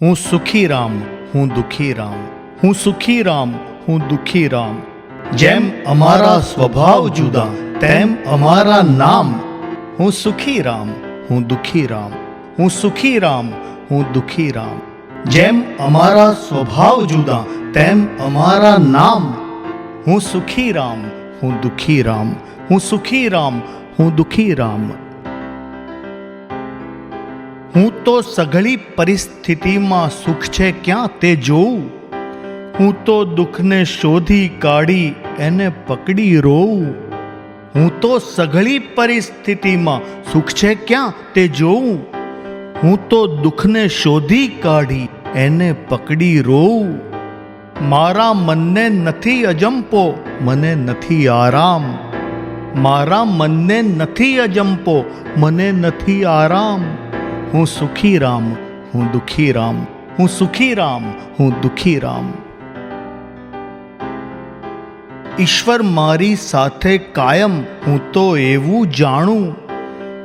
હું સુખી રામ હું દુખી રામ હું સુખી રામ હું દુખી રામ જેમ અમારા સ્વભાવ જુદા તેમ અમારા નામ હું સુખી રામ હું દુખી રામ હું સુખી રામ હું દુખી રામ જેમ અમારા સ્વભાવ જુદા તેમ અમારા નામ હું સુખી રામ હું દુખી રામ હું સુખી રામ હું દુખી રામ હું તો સઘળી પરિસ્થિતિમાં સુખ છે, ક્યાં તે જોઉં? હું તો દુઃખને શોધી કાઢી એને પકડી રોઉં હું તો સઘળી પરિસ્થિતિમાં સુખ છે, ક્યાં તે જોઉં? હું તો દુઃખને શોધી કાઢી એને પકડી રોઉં મારા મનને નથી અજંપો, મને નથી આરામ. મારા મનને નથી અજંપો, મને નથી આરામ. હું સુખી રામ, હું દુખી રામ, હું સુખી રામ, હું દુખી રામ. ઈશ્વર મારી સાથે કાયમ, હું તો એવું જાણું.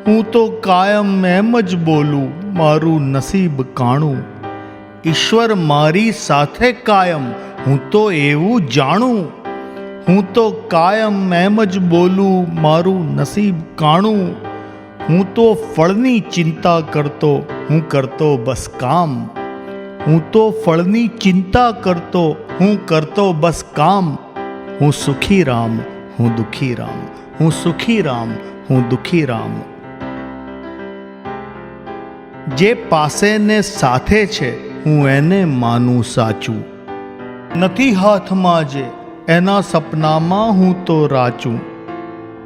હું તો કાયમ એમ જ બોલું, મારું નસીબ કાણું. ઈશ્વર મારી સાથે કાયમ, હું તો એવું જાણું. હું તો કાયમ એમ જ બોલું, મારું નસીબ કાણું. હું તો ફળની ચિંતા કરતો, હું કરતો બસ કામ. હું તો ફળની ચિંતા કરતો, હું કરતો બસ કામ. હું સુખી રામ, હું દુખી રામ, હું સુખી રામ, હું દુખી રામ. જે પાસે ને સાથે છે, હું એને માનું સાચું. નથી હાથમાં જે, એના સપનામાં હું તો રાચું.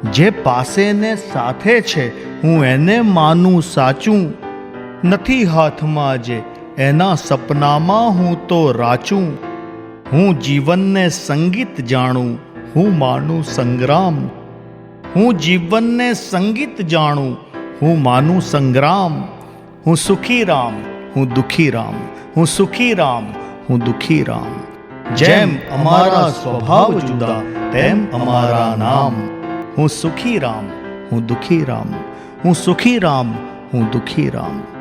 જે પાસે ને સાથે છે, હું એને માનું સાચું નથી હાથમાં જે, એના સપનામાં હું તો રાચું. હું જીવનને સંગીત જાણું, હું માનું સંગ્રામ. હું જીવનને સંગીત જાણું, હું માનું સંગ્રામ. હું સુખી રામ, હું દુખી રામ. હું સુખી રામ, હું દુખી રામ. જેમ અમારા સ્વભાવ જુદા, તેમ અમારા નામ. હું સુખી રામ હું દુખી રામ. હું સુખી રામ હું દુખી રામ.